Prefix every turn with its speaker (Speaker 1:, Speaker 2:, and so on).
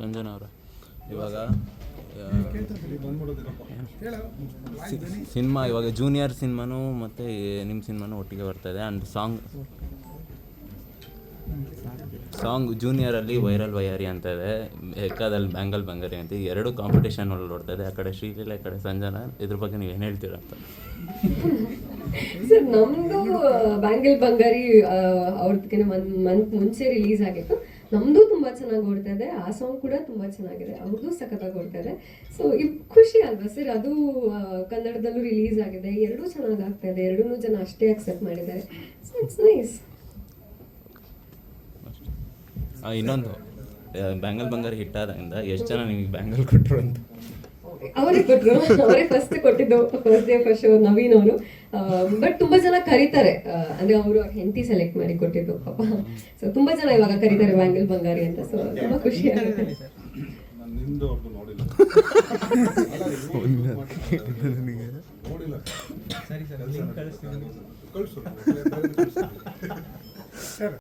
Speaker 1: ಸಂಜನಾ ಅವರ. ಇವಾಗ ಸಿನಿಮಾ, ಇವಾಗ ಜೂನಿಯರ್ ಸಿನಿಮಾನು ಮತ್ತು ನಿಮ್ಮ ಸಿನಿಮಾನು ಒಟ್ಟಿಗೆ ಬರ್ತಾಯಿದೆ ಆ್ಯಂಡ್ ಸಾಂಗ್ ಸಾಂಗ್ ಜೂನಿಯರಲ್ಲಿ ವೈರಲ್ ವೈಯಾರಿ ಅಂತ ಇದೆ. ಎಕ್ಕಾದಲ್ಲಿ ಬ್ಯಾಂಗಲ್ ಬಂಗಾರಿ ಅಂತ. ಎರಡು ಕಾಂಪಿಟೇಷನ್ ಒಳಗೆ ನೋಡ್ತಾ ಇದೆ. ಆ ಕಡೆ ಶ್ರೀಲೀಲ, ಈ ಕಡೆ ಸಂಜನಾ. ಇದ್ರ ಬಗ್ಗೆ ನೀವು ಏನು ಹೇಳ್ತೀರಾ ಅಂತ.
Speaker 2: ಸರ್ ನಮ್ಮದು ಬ್ಯಾಂಗಲ್ ಬಂಗಾರಿ ಅವ್ರದಕ್ಕೆ ಒಂದ್ ಮಂತ್ ಮುಂಚೆ ರಿಲೀಸ್ ಆಗಿತ್ತು. ನಮ್ದು ತುಂಬಾ ಚೆನ್ನಾಗಿ ಓಡ್ತಾ ಇದೆ, ಆ ಸಾಂಗ್ ಕೂಡ ತುಂಬಾ ಚೆನ್ನಾಗಿದೆ ಅವ್ರದ್ದು ಸಖತ್ತಾಗಿ ಓಡ್ತಾ ಇದೆ. ಸೊ ಖುಷಿ ಅಲ್ವಾ ಸರ್ ಅದು ಕನ್ನಡದಲ್ಲೂ ರಿಲೀಸ್ ಆಗಿದೆ, ಎರಡೂ ಚೆನ್ನಾಗಿ ಆಗ್ತಾ ಇದೆ ಎರಡೂ ಜನ ಅಷ್ಟೇ ಅಕ್ಸೆಪ್ಟ್ ಮಾಡಿದ್ದಾರೆ. ಸೊ ಇಟ್ಸ್ ನೈಸ್
Speaker 1: ಇನ್ನೊಂದು ಬ್ಯಾಂಗಲ್ ಬಂಗಾರ ಹಿಟ್ ಆದಾಗಿಂದ ಎಷ್ಟು ಜನ ನಿಮಗೆ ಬ್ಯಾಂಗಲ್ ಕೊಟ್ಟರು ಅಂತ?
Speaker 2: ಅವರೇ ಕೊಟ್ರು ಅವರೇ ಫಸ್ಟ್ ಕೊಟ್ಟಿದ್ದು first day first show Naveen ಅವರು. ಬಟ್ ತುಂಬಾ ಜನ ಕರೀತಾರೆ. ಅಂದ್ರೆ ಅವರು ಹೆಂಡತಿ ಸೆಲೆಕ್ಟ್ ಮಾಡಿ ಕೊಟ್ಟಿದ್ದು ಪಾಪ. ಸೊ ತುಂಬಾ ಜನ ಇವಾಗ ಕರೀತಾರೆ ಬ್ಯಾಂಗಲ್ ಬಂಗಾರಿ ಅಂತ. ಸೊ ತುಂಬಾ ಖುಷಿ ಆಗುತ್ತೆ.
Speaker 3: ಸರಿ. ಸರ್.